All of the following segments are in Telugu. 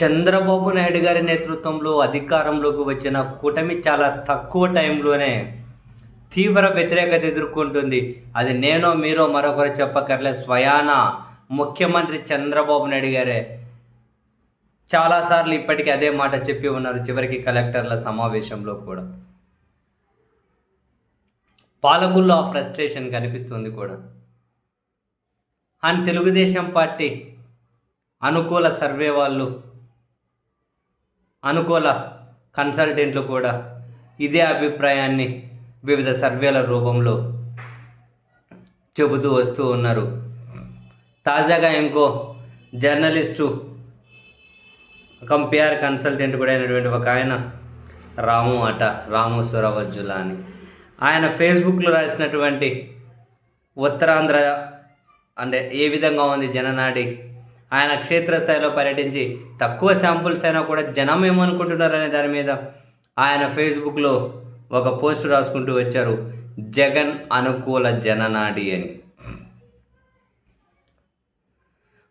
చంద్రబాబు నాయుడు గారి నేతృత్వంలో అధికారంలోకి వచ్చిన కూటమి చాలా తక్కువ టైంలోనే తీవ్ర వ్యతిరేకత ఎదుర్కొంటుంది. అది నేనో మీరో మరొకరు చెప్పకర్లే స్వయాన ముఖ్యమంత్రి చంద్రబాబు నాయుడు గారే చాలాసార్లు ఇప్పటికీ అదే మాట చెప్పి ఉన్నారు చివరికి కలెక్టర్ల సమావేశంలో కూడా. పాలకుల్లో ఆ ఫ్రస్ట్రేషన్ కనిపిస్తుంది కూడా. అండ్ తెలుగుదేశం పార్టీ అనుకూల సర్వే వాళ్ళు అనుకూల కన్సల్టెంట్లు కూడా ఇదే అభిప్రాయాన్ని వివిధ సర్వేల రూపంలో చెబుతూ వస్తూ ఉన్నారు. తాజాగా ఇంకో జర్నలిస్టు కంపేర్ కన్సల్టెంట్ కూడా అయినటువంటి ఒక ఆయన రాము అట రాము సురవజ్జుల అని ఆయన ఫేస్బుక్లో రాసినటువంటి ఉత్తరాంధ్ర అంటే ఏ విధంగా ఉంది జననాడి ఆయన క్షేత్రస్థాయిలో పర్యటించి తక్కువ శాంపుల్స్ అయినా కూడా జనం ఏమనుకుంటున్నారనే దాని మీద ఆయన ఫేస్బుక్లో ఒక పోస్ట్ రాసుకుంటూ వచ్చారు జగన్ అనుకూల జననాడి అని.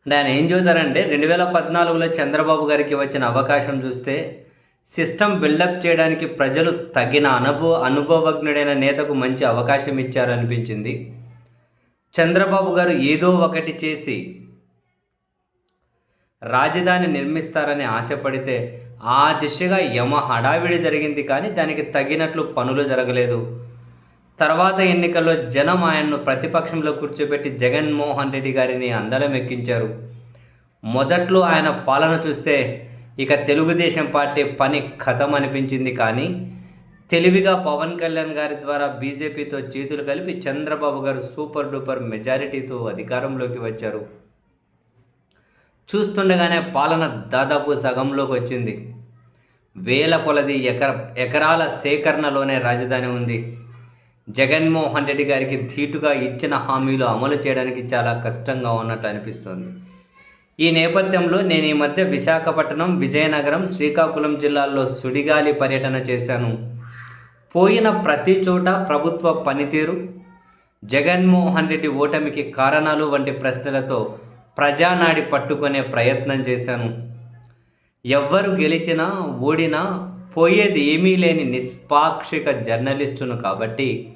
అంటే ఆయన ఏం చెబుతారంటే రెండు వేల పద్నాలుగులో చంద్రబాబు గారికి వచ్చిన అవకాశం చూస్తే సిస్టమ్ బిల్డప్ చేయడానికి ప్రజలు తగిన అనుభవ అనుభవజ్ఞుడైన నేతకు మంచి అవకాశం ఇచ్చారనిపించింది. చంద్రబాబు గారు ఏదో ఒకటి చేసి రాజధాని నిర్మిస్తారని ఆశపడితే ఆ దిశగా యమ హడావిడి జరిగింది కానీ దానికి తగినట్లు పనులు జరగలేదు. తర్వాత ఎన్నికల్లో జనం ఆయన్ను ప్రతిపక్షంలో కూర్చోబెట్టి జగన్మోహన్ రెడ్డి గారిని అందరం ఎక్కించారు. మొదట్లో ఆయన పాలన చూస్తే ఇక తెలుగుదేశం పార్టీ పని ఖతం అనిపించింది కానీ తెలివిగా పవన్ కళ్యాణ్ గారి ద్వారా బీజేపీతో చేతులు కలిపి చంద్రబాబు గారు సూపర్ డూపర్ మెజారిటీతో అధికారంలోకి వచ్చారు. చూస్తుండగానే పాలన దాదాపు సగంలోకి వచ్చింది. వేల కొలది ఎకర ఎకరాల సేకరణలోనే రాజధాని ఉంది. జగన్మోహన్ రెడ్డి గారికి ధీటుగా ఇచ్చిన హామీలు అమలు చేయడానికి చాలా కష్టంగా ఉన్నట్టు అనిపిస్తుంది. ఈ నేపథ్యంలో నేను ఈ మధ్య విశాఖపట్నం విజయనగరం శ్రీకాకుళం జిల్లాల్లో సుడిగాలి పర్యటన చేశాను. పోయిన ప్రతి చోట ప్రభుత్వ పనితీరు జగన్మోహన్ రెడ్డి ఓటమికి కారణాలు వంటి ప్రశ్నలతో ప్రజానాడి పట్టుకునే ప్రయత్నం చేశాను. ఎవ్వరు గెలిచినా ఓడినా పోయేది ఏమీ లేని నిష్పాక్షిక జర్నలిస్టును కాబట్టి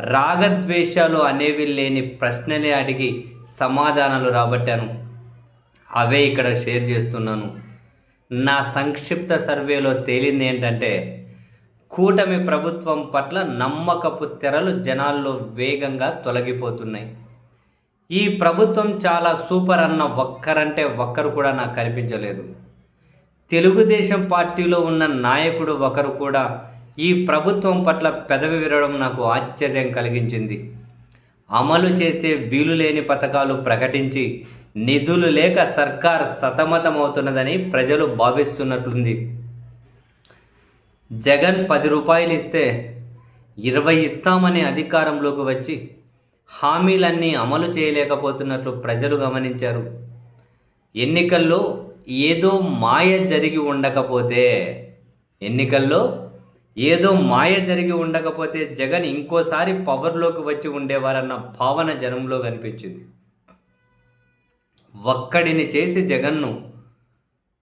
రాగద్వేషాలు అనేవి లేని ప్రశ్నలే అడిగి సమాధానాలు రాబట్టాను. అవే ఇక్కడ షేర్ చేస్తున్నాను. నా సంక్షిప్త సర్వేలో తేలింది ఏంటంటే కూటమి ప్రభుత్వం పట్ల నమ్మకపు తెరలు జనాల్లో వేగంగా తొలగిపోతున్నాయి. ఈ ప్రభుత్వం చాలా సూపర్ అన్న ఒక్కరంటే ఒక్కరు కూడా నాకు కనిపించలేదు. తెలుగుదేశం పార్టీలో ఉన్న నాయకుడు ఒకరు కూడా ఈ ప్రభుత్వం పట్ల పెదవి విరవడం నాకు ఆశ్చర్యం కలిగించింది. అమలు చేసే వీలు లేని పథకాలు ప్రకటించి నిధులు లేక సర్కార్ సతమతమవుతున్నదని ప్రజలు భావిస్తున్నట్లుంది. జగన్ పది రూపాయలు ఇస్తే ఇరవై ఇస్తామని అధికారంలోకి వచ్చి హామీలన్నీ అమలు చేయలేకపోతున్నట్లు ప్రజలు గమనించారు. ఎన్నికల్లో ఏదో మాయ జరిగి ఉండకపోతే ఎన్నికల్లో ఏదో మాయ జరిగి ఉండకపోతే జగన్ ఇంకోసారి పవర్లోకి వచ్చి ఉండేవారన్న భావన జనంలో కనిపించింది. ఒక్కడిని చేసి జగన్ను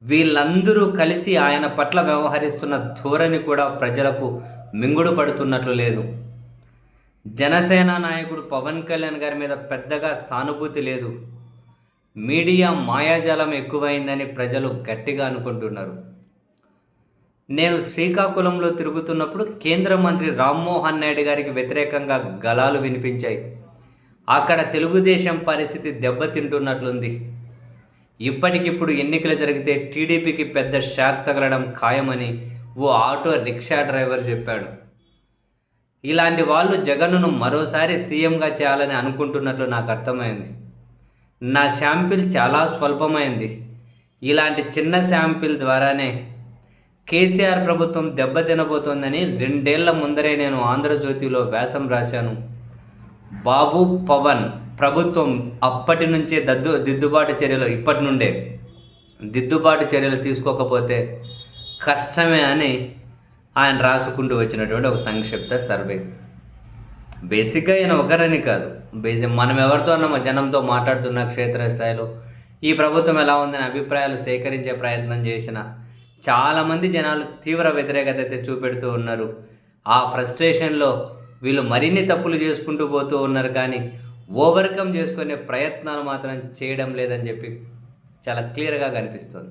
వీళ్ళందరూ కలిసి ఆయన పట్ల వ్యవహరిస్తున్న ధోరణి కూడా ప్రజలకు మింగుడు పడుతున్నట్లు లేదు. జనసేన నాయకుడు పవన్ కళ్యాణ్ గారి మీద పెద్దగా సానుభూతి లేదు. మీడియా మాయాజాలం ఎక్కువైందని ప్రజలు గట్టిగా అనుకుంటున్నారు. నేను శ్రీకాకుళంలో తిరుగుతున్నప్పుడు కేంద్ర మంత్రి రామ్మోహన్ నాయుడు గారికి వ్యతిరేకంగా గలాలు వినిపించాయి. అక్కడ తెలుగుదేశం పరిస్థితి దెబ్బతింటున్నట్లుంది. ఇప్పటికిప్పుడు ఎన్నికలు జరిగితే టీడీపీకి పెద్ద షాక్ తగలడం ఖాయమని ఓ ఆటో రిక్షా డ్రైవర్ చెప్పాడు. ఇలాంటి వాళ్ళు జగన్ను మరోసారి సీఎంగా చేయాలని అనుకుంటున్నట్లు నాకు అర్థమైంది. నా శాంపిల్ చాలా స్వల్పమైంది. ఇలాంటి చిన్న శాంపిల్ ద్వారానే కేసీఆర్ ప్రభుత్వం దెబ్బతినబోతోందని రెండేళ్ళ ముందరే నేను ఆంధ్రజ్యోతిలో వ్యాసం రాశాను. బాబు పవన్ ప్రభుత్వం అప్పటి నుంచే దద్దు దిద్దుబాటు చర్యలు ఇప్పటి నుండే. దిద్దుబాటు చర్యలు తీసుకోకపోతే కష్టమే అని ఆయన రాసుకుంటూ వచ్చినటువంటి ఒక సంక్షిప్త సర్వే. బేసిక్గా ఈయన ఒకరని కాదు. బేసిక్ మనం ఎవరితో అన్న జనంతో మాట్లాడుతున్న క్షేత్రస్థాయిలో. ఈ ప్రభుత్వం ఎలా ఉందని అభిప్రాయాలు సేకరించే ప్రయత్నం చేసిన చాలామంది జనాలు తీవ్ర వ్యతిరేకత అయితే చూపెడుతూ ఉన్నారు. ఆ ఫ్రస్ట్రేషన్లో వీళ్ళు మరిన్ని తప్పులు చేసుకుంటూ పోతూ ఉన్నారు కానీ ఓవర్కమ్ చేసుకునే ప్రయత్నాలు మాత్రం చేయడం లేదని చెప్పి చాలా క్లియర్గా కనిపిస్తుంది.